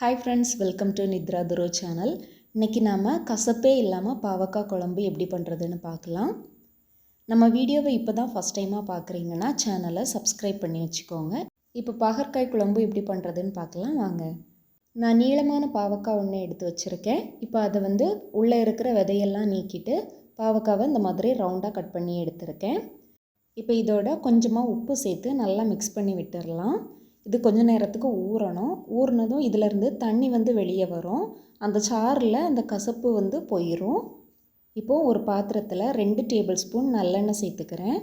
Hi friends welcome to Nithra துரோ channel இன்றைக்கி நாம் கசப்பே இல்லாமல் பாவக்காய் குழம்பு எப்படி பண்ணுறதுன்னு பார்க்கலாம். நம்ம வீடியோவை இப்போ தான் ஃபஸ்ட் டைமாக பார்க்குறீங்கன்னா சேனலை சப்ஸ்கிரைப் பண்ணி வச்சுக்கோங்க. இப்போ பாகற்காய் குழம்பு எப்படி பண்ணுறதுன்னு பார்க்கலாம் வாங்க. நான் நீளமான பாவக்காய் ஒன்று எடுத்து வச்சுருக்கேன். இப்போ அதை வந்து உள்ளே இருக்கிற விதையெல்லாம் நீக்கிட்டு பாவக்காவை இந்த மாதிரி ரவுண்டாக கட் பண்ணி எடுத்திருக்கேன். இப்போ இதோட கொஞ்சமாக உப்பு சேர்த்து நல்லா மிக்ஸ் பண்ணி விட்டுடலாம் இது கொஞ்ச நேரத்துக்கு ஊறணும். ஊறினதும் இதிலேருந்து தண்ணி வந்து வெளியே வரும். அந்த சாரில் அந்த கசப்பு வந்து போயிடும் இப்போது ஒரு பாத்திரத்தில் ரெண்டு டேபிள் ஸ்பூன் நல்லெண்ணெய் சேர்த்துக்கிறேன்.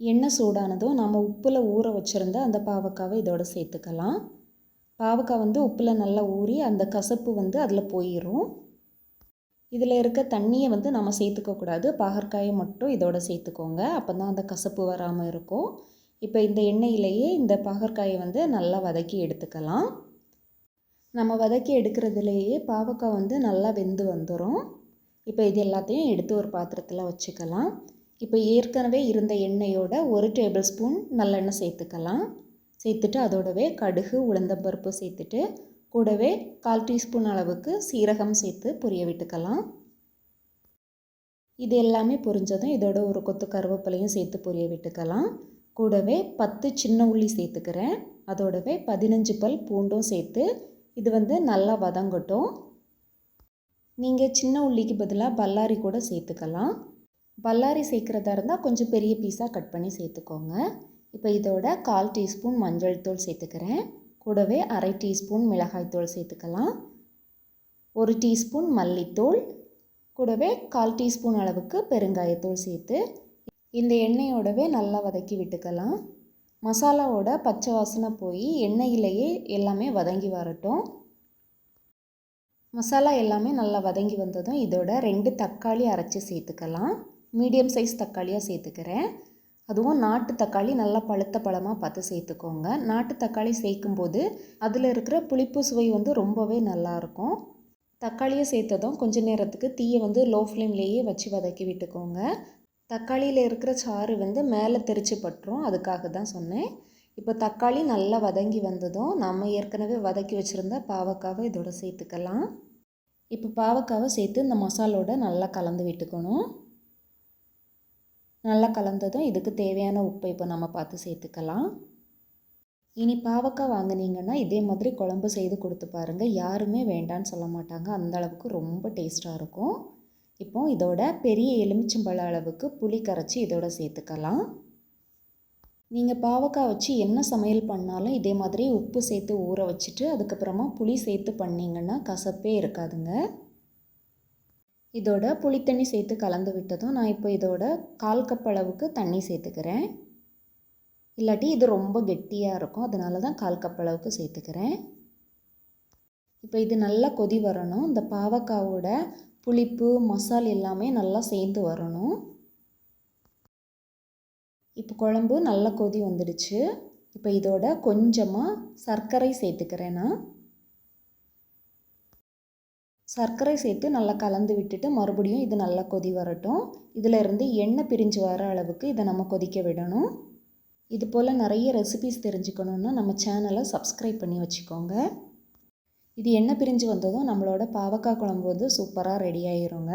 எண்ணெய் சூடானதும் நம்ம உப்பில் ஊற வச்சுருந்த அந்த பாவக்காவை இதோட சேர்த்துக்கலாம். பாவக்காய் வந்து உப்பில் நல்லா ஊறி அந்த கசப்பு வந்து அதில் போயிடும் இதில் இருக்க தண்ணியை வந்து நம்ம சேர்த்துக்கக்கூடாது பாகற்காயை மட்டும் இதோட சேர்த்துக்கோங்க. அப்போ தான் அந்த கசப்பு வராமல் இருக்கும். இப்போ இந்த எண்ணெயிலேயே இந்த பாகற்காயை வந்து நல்லா வதக்கி எடுத்துக்கலாம். நம்ம வதக்கி எடுக்கிறதுலேயே பாவக்காய் வந்து நல்லா வெந்து வந்துடும் இப்போ இது எல்லாத்தையும் எடுத்து ஒரு பாத்திரத்தில் வச்சுக்கலாம். இப்போ ஏற்கனவே இருந்த எண்ணெயோட ஒரு டேபிள் ஸ்பூன் நல்லெண்ணெய் சேர்த்துக்கலாம். சேர்த்துட்டு அதோடவே கடுகு உளுந்தம்பருப்பு சேர்த்துட்டு கூடவே கால் டீஸ்பூன் அளவுக்கு சீரகம் சேர்த்து பொரிய விட்டுக்கலாம். இது எல்லாமே பொரிஞ்சதும் இதோட ஒரு கொத்து கருவேப்பிலையும் சேர்த்து பொரிய விட்டுக்கலாம். கூடவே பத்து சின்ன உள்ளி சேர்த்துக்கிறேன். அதோடவே பதினஞ்சு பல் பூண்டும் சேர்த்து இது வந்து நல்லா வதங்கட்டும். நீங்கள் சின்ன உள்ளிக்கு பதிலாக பல்லாரி கூட சேர்த்துக்கலாம். பல்லாரி சேர்க்குறதா இருந்தால் கொஞ்சம் பெரிய பீஸாக கட் பண்ணி சேர்த்துக்கோங்க. இப்போ இதோட கால் டீஸ்பூன் மஞ்சள் தூள் சேர்த்துக்கிறேன். கூடவே அரை டீஸ்பூன் மிளகாய்த்தூள் சேர்த்துக்கலாம். ஒரு டீஸ்பூன் மல்லித்தூள். கூடவே கால் டீஸ்பூன் அளவுக்கு பெருங்காயத்தூள் சேர்த்து இந்த எண்ணெயோடவே நல்லா வதக்கி விட்டுக்கலாம். மசாலாவோட பச்சை வாசனை போய் எண்ணெயிலேயே எல்லாமே வதங்கி வரட்டும். மசாலா எல்லாமே நல்லா வதங்கி வந்ததும் இதோட ரெண்டு தக்காளி அரைச்சி சேர்த்துக்கலாம். மீடியம் சைஸ் தக்காளியாக சேர்த்துக்கிறேன். அதுவும் நாட்டு தக்காளி நல்லா பழுத்த பழமாக பார்த்து சேர்த்துக்கோங்க. நாட்டு தக்காளி சேர்க்கும்போது அதில் இருக்கிற புளிப்பு சுவை வந்து ரொம்பவே நல்லாயிருக்கும் தக்காளியை சேர்த்ததும் கொஞ்ச நேரத்துக்கு தீயை வந்து லோ ஃப்ளேம்லேயே வச்சு வதக்கி விட்டுக்கோங்க. தக்காளியில் இருக்கிற சாறு வந்து மேலே தெரிச்சு பட்டுரும். அதுக்காக தான் சொன்னேன். இப்போ தக்காளி நல்லா வதங்கி வந்ததும் நம்ம ஏற்கனவே வதக்கி வச்சுருந்த பாவக்காவை இதோட சேர்த்துக்கலாம். இப்போ பாவக்காவை சேர்த்து இந்த மசாலோட நல்லா கலந்து விட்டுக்கணும். நல்லா கலந்ததும் இதுக்கு தேவையான உப்பை இப்போ நம்ம பார்த்து சேர்த்துக்கலாம். இனி பாவக்காய் வாங்கினீங்கன்னா இதே மாதிரி குழம்பு செய்து கொடுத்து பாருங்கள் யாருமே வேண்டான்னு சொல்ல மாட்டாங்க. அந்த அளவுக்கு ரொம்ப டேஸ்ட்டாக இருக்கும். இப்போ இதோட பெரிய எலுமிச்சம்பழ அளவுக்கு புளி கரைச்சி இதோட சேர்த்துக்கலாம். நீங்கள் பாவக்காய் வச்சு என்ன சமையல் பண்ணாலும் இதே மாதிரி உப்பு சேர்த்து ஊற வச்சுட்டு அதுக்கப்புறமா புளி சேர்த்து பண்ணிங்கன்னா கசப்பே இருக்காதுங்க. இதோட புளித்தண்ணி சேர்த்து கலந்து விட்டதும் நான் இப்போ இதோட கால் கப் அளவுக்கு தண்ணி சேர்த்துக்கிறேன். இல்லாட்டி இது ரொம்ப கெட்டியாக இருக்கும் அதனால தான் கால் கப் அளவுக்கு சேர்த்துக்கிறேன். இப்போ இது நல்லா கொதி வரணும். இந்த பாவக்காவோட புளிப்பு மசால் எல்லாமே நல்லா சேர்ந்து வரணும். இப்போ குழம்பு நல்லா கொதி வந்துடுச்சு. இப்போ இதோட கொஞ்சமாக சர்க்கரை சேர்த்துக்கிறேன் நான். சர்க்கரை சேர்த்து நல்லா கலந்து விட்டுட்டு மறுபடியும் இது நல்லா கொதி வரட்டும். இதில் இருந்து எண்ணெய் பிரிஞ்சு வர அளவுக்கு இதை நம்ம கொதிக்க விடணும். இது போல் நிறைய ரெசிபிஸ் தெரிஞ்சுக்கணுன்னா நம்ம சேனலை சப்ஸ்கிரைப் பண்ணி வச்சுக்கோங்க. இது எண்ணெய் பிரிஞ்சு வந்ததும் நம்மளோட பாவக்காய் குழம்பு வந்து சூப்பராக ரெடி ஆயிருங்க.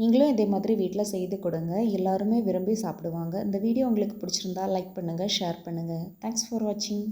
நீங்களும் இதே மாதிரி வீட்டில் செய்து கொடுங்க. எல்லாருமே விரும்பி சாப்பிடுவாங்க. இந்த வீடியோ உங்களுக்கு பிடிச்சிருந்தா லைக் பண்ணுங்கள் ஷேர் பண்ணுங்கள் தேங்க்ஸ் ஃபார் வாட்சிங்